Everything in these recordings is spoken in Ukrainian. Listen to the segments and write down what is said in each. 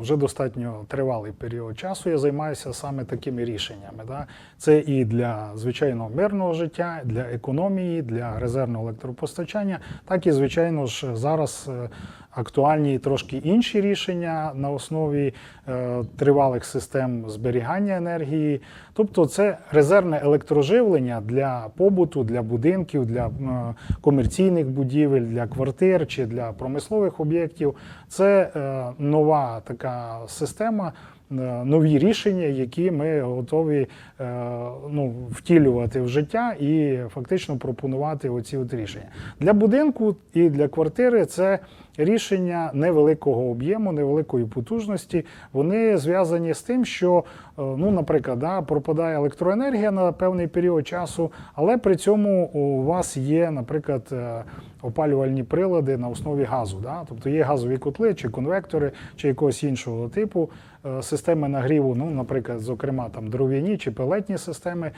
Вже достатньо тривалий період часу я займаюся саме такими рішеннями. Да? Це і для звичайного мирного життя, для економії, для резервного електропостачання, так і, звичайно ж, зараз е, актуальні трошки інші рішення на основі е, тривалих систем зберігання енергії. Тобто, це резервне електроживлення для побуту, для будинків, для е, комерційних будівель, для квартир чи для промислових об'єктів. Це е, нова така система. Нові рішення, які ми готові ну, втілювати в життя і фактично пропонувати оці от рішення для будинку і для квартири. Це рішення невеликого об'єму, невеликої потужності. Вони зв'язані з тим, що, е, ну, наприклад, да, пропадає електроенергія на певний період часу, але при цьому у вас є, наприклад, е, опалювальні прилади на основі газу. Да? Тобто є газові котли чи конвектори, чи якогось іншого типу е, системи нагріву, ну, наприклад, зокрема там дров'яні чи пелетні системи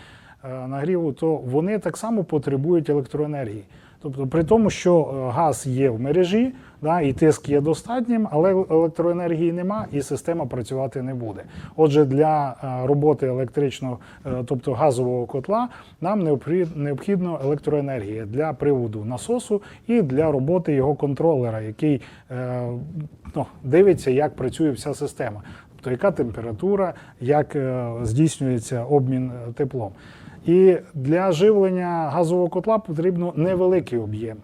нагріву, то вони так само потребують електроенергії. Тобто, при тому, що газ є в мережі, да, і тиск є достатнім, але електроенергії нема, і система працювати не буде. Отже, для е, роботи електричного, е, тобто газового котла, нам необхід- необхідно електроенергія для приводу насосу і для роботи його контролера, який е, ну, дивиться, як працює вся система. Тобто, яка температура, як здійснюється обмін теплом. І для живлення газового котла потрібно невеликий об'єм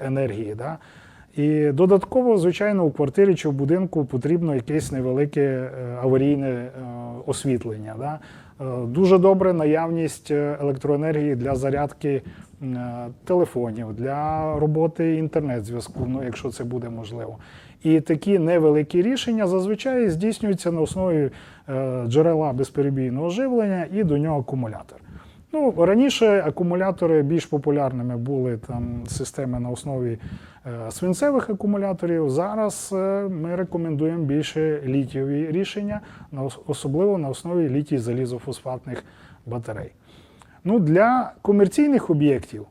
енергії. Да? І додатково, звичайно, у квартирі чи в будинку потрібно якесь невелике е, аварійне е, освітлення. Да? Е, Дуже добре наявність електроенергії для зарядки телефонів, для роботи інтернет-зв'язку, ну, якщо це буде можливо. І такі невеликі рішення зазвичай здійснюються на основі джерела безперебійного живлення і до нього акумулятор. Ну, раніше акумулятори більш популярними були там системи на основі е, свинцевих акумуляторів. Зараз е, ми рекомендуємо більше літієві рішення, особливо на основі літій залізофосфатних батарей. Ну, для комерційних об'єктів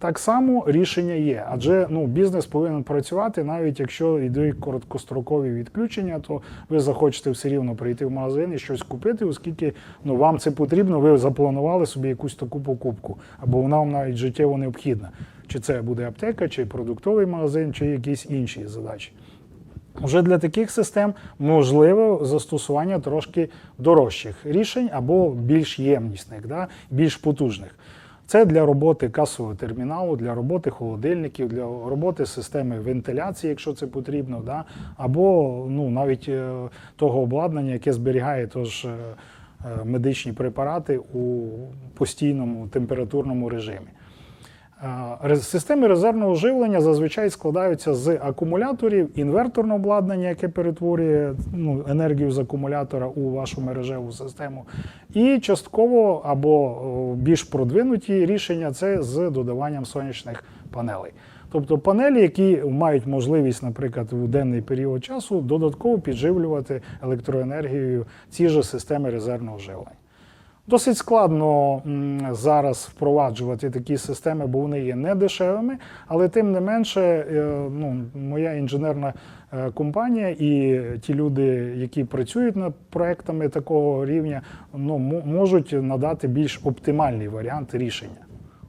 так само рішення є, адже ну, бізнес повинен працювати, навіть якщо йдуть короткострокові відключення, то ви захочете все рівно прийти в магазин і щось купити, оскільки ну, вам це потрібно, ви запланували собі якусь таку покупку, або вона вам навіть життєво необхідна. Чи це буде аптека, чи продуктовий магазин, чи якісь інші задачі. Вже для таких систем можливе застосування трошки дорожчих рішень або більш ємнісних, да, більш потужних. Це для роботи касового терміналу, для роботи холодильників, для роботи системи вентиляції, якщо це потрібно, да, або ну, навіть е, того обладнання, яке зберігає тож, е, е, медичні препарати у постійному температурному режимі. Системи резервного живлення зазвичай складаються з акумуляторів, інверторного обладнання, яке перетворює ну, енергію з акумулятора у вашу мережеву систему, і частково або більш продвинуті рішення це з додаванням сонячних панелей. Тобто панелі, які мають можливість, наприклад, у денний період часу додатково підживлювати електроенергією ці ж системи резервного живлення. Досить складно зараз впроваджувати такі системи, бо вони є недешевими, але тим не менше, е, ну, моя інженерна е, компанія і ті люди, які працюють над проектами такого рівня, ну, можуть надати більш оптимальний варіант рішення.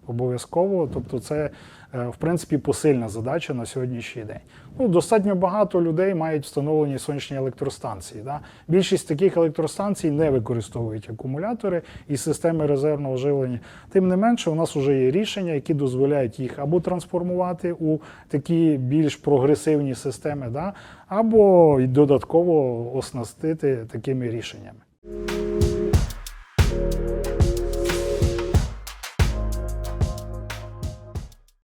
Обов'язково, тобто це в принципі посильна задача на сьогоднішній день. Ну, достатньо багато людей мають встановлені сонячні електростанції. Да? Більшість таких електростанцій не використовують акумулятори і системи резервного живлення. Тим не менше, у нас вже є рішення, які дозволяють їх або трансформувати у такі більш прогресивні системи, да? або додатково оснастити такими рішеннями.